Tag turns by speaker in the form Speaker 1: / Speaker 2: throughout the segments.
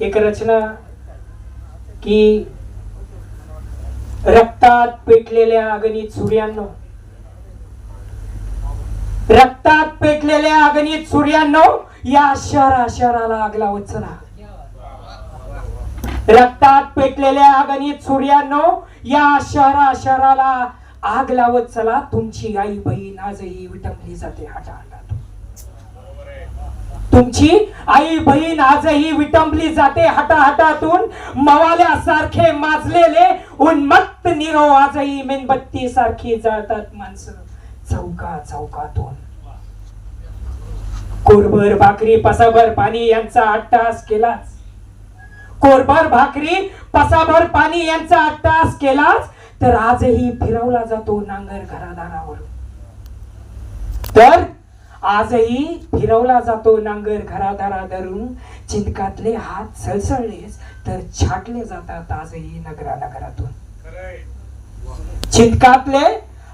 Speaker 1: एक रचना की रक्तात पेटलेल्या अगणित सूर्यांनो रक्तात पेटलेल्या अगणित सूर्यांनो या शहरा शहराला आग लावत चला रक्तात पेटलेल्या अगणित सूर्यांनो या शहरा शहराला आग लावत चला तुमची आई बहीण आजही विटंबली जाते हाटा तुमची आई बहीण आजही विटंबली जाते हटाहटातून. मवाल्यासारखे माजलेले उन्मत्त निरो आजही मेणबत्ती सारखी जाळतात माणसं. चौका चौकातून. कोरभर भाकरी पसाभर पाणी यांचा अट्टास केलाच. कोरभर भाकरी पसाभर पाणी यांचा अट्टास केलाच. तर आजही फिरवला जातो नांगर घरादारावर. तर आजही फिरवला जातो नांगर घरादारा धरून. चिंतकातले हात सळसळलेच तर छाटले जातात आजही नगरा नगरातून चिंतकातले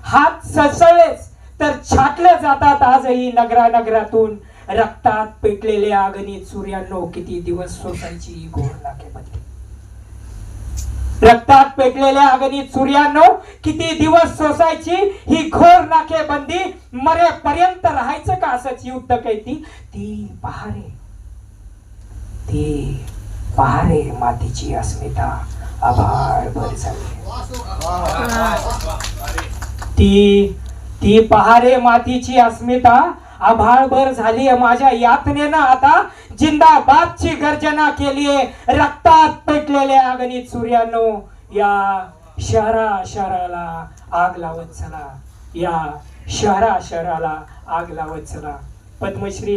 Speaker 1: हात सळसळलेच तर छाटले जातात आजही नगरा नगरातून रक्तात पेटलेल्या अगणित सूर्यांनो किती दिवस सोसायची घोर नाकेबंदी रक्तात पेटलेल्या अगणित सूर्यानो किती दिवस सोसायची ही घोर नाकेबंदी मरेपर्यंत राहायचं का असंच युद्ध कैती ती पहारे. ती पहारे मातीची अस्मिता आभाळ भर झाली. ती ती पहारे मातीची अस्मिता आभाळभर झाली माझ्या यातनेनं आता जिंदाबादची गर्जना केलीये रक्तात पेटलेल्या अगणित सूर्यानो या शहरा शहराला आग लावत चला. या शहरा शहराला आग लावत चला. पद्मश्री